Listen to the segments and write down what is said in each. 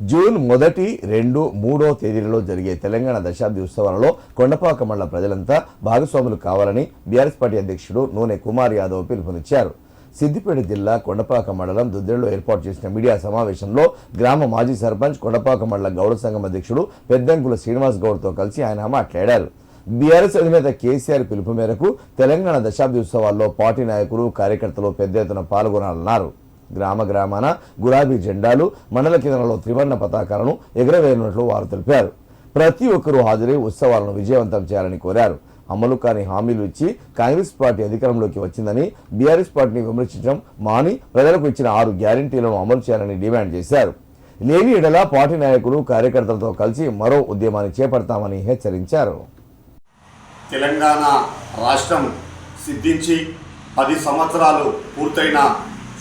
June మొదటి రెండు మూడో తేదీలలో జరిగే తెలంగాణ దశాబ్ది ఉత్సవాలలో కొండపాక మండల ప్రజలంతా భాగస్వాములు కావాలని బీఆర్ఎస్ పార్టీ అధ్యక్షుడు నూనె కుమార్ యాదవ్ పిలుపునిచ్చారు. సిద్దిపేట జిల్లా కొండపాక మండలం దుద్దెడలో ఏర్పాటు చేసిన మీడియా సమావేశంలో గ్రామ మాజీ సర్పంచ్ కొండపాక మండల గౌడ సంఘం అధ్యక్షుడు పెద్దంకుల శ్రీనివాస్ గౌడ్తో కలిసి ఆయన మాట్లాడారు. బీఆర్ఎస్ అధినేత కేసీఆర్ పిలుపు మేరకు తెలంగాణ దశాబ్ది ఉత్సవాల్లో పార్టీ నాయకులు కార్యకర్తలు పెద్ద ఎత్తున పాల్గొనాలన్నారు. గ్రామ గ్రామాన గులాబీ జెండాలు మండల కేంద్రంలో త్రివర్ణ పతాకాలను ఎగరవేయనున్నట్లు వారు తెలిపారు. ప్రతి ఒక్కరూ హాజరై ఉత్సవాలను విజయవంతం చేయాలని కోరారు. అమలు కాని హామీలు ఇచ్చి కాంగ్రెస్ పార్టీ అధికారంలోకి వచ్చిందని బీఆర్ఎస్ పార్టీని విమర్శించడం మాని ప్రజలకు ఇచ్చిన ఆరు గ్యారంటీలను అమలు చేయాలని డిమాండ్ చేశారు. లేని ఎడల పార్టీ నాయకులు కార్యకర్తలతో కలిసి మరో ఉద్యమాన్ని చేపడతామని హెచ్చరించారు. తెలంగాణ రాష్ట్రం సిద్ధించి పది సంవత్సరాలు పూర్తయిన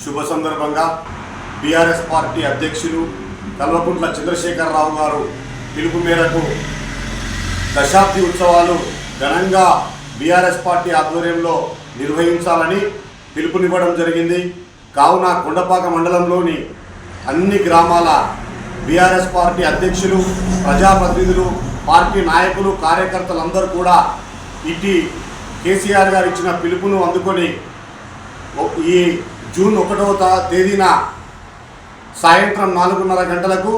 శుభ సందర్భంగా బీఆర్ఎస్ పార్టీ అధ్యక్షులు కల్వకుంట్ల చంద్రశేఖరరావు గారు పిలుపు మేరకు దశాబ్ది ఉత్సవాలు ఘనంగా బీఆర్ఎస్ పార్టీ ఆధ్వర్యంలో నిర్వహించాలని పిలుపునివ్వడం జరిగింది. కావున కొండపాక మండలంలోని అన్ని గ్రామాల బీఆర్ఎస్ పార్టీ అధ్యక్షులు ప్రజాప్రతినిధులు పార్టీ నాయకులు కార్యకర్తలందరూ కూడా ఇటీ కేసీఆర్ గారు ఇచ్చిన పిలుపును అందుకొని ఈ జూన్ ఒకటవ తేదీన సాయంత్రం నాలుగున్నర గంటలకు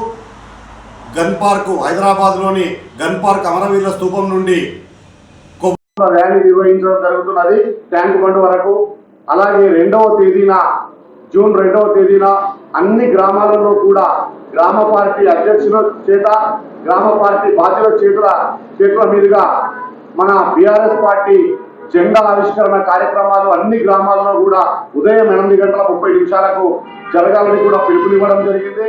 గన్ పార్క్ హైదరాబాద్లోని గన్ పార్క్ అమరవీరుల స్థూపం నుండి ర్యాలీ నిర్వహించడం జరుగుతున్నది. ట్యాంక్ బండ్ వరకు. అలాగే రెండవ తేదీన జూన్ రెండవ తేదీన అన్ని గ్రామాలలో కూడా గ్రామ పార్టీ అధ్యక్షుల చేత గ్రామ పార్టీ బాధ్యుల చేతుల చేతుల మీదుగా మన బీఆర్ఎస్ పార్టీ జెండా ఆవిష్కరణ కార్యక్రమాలు అన్ని గ్రామాల్లో కూడా ఉదయం ఎనిమిది గంటల ముప్పై నిమిషాలకు జరగాలని కూడా పిలుపునివ్వడం జరిగింది.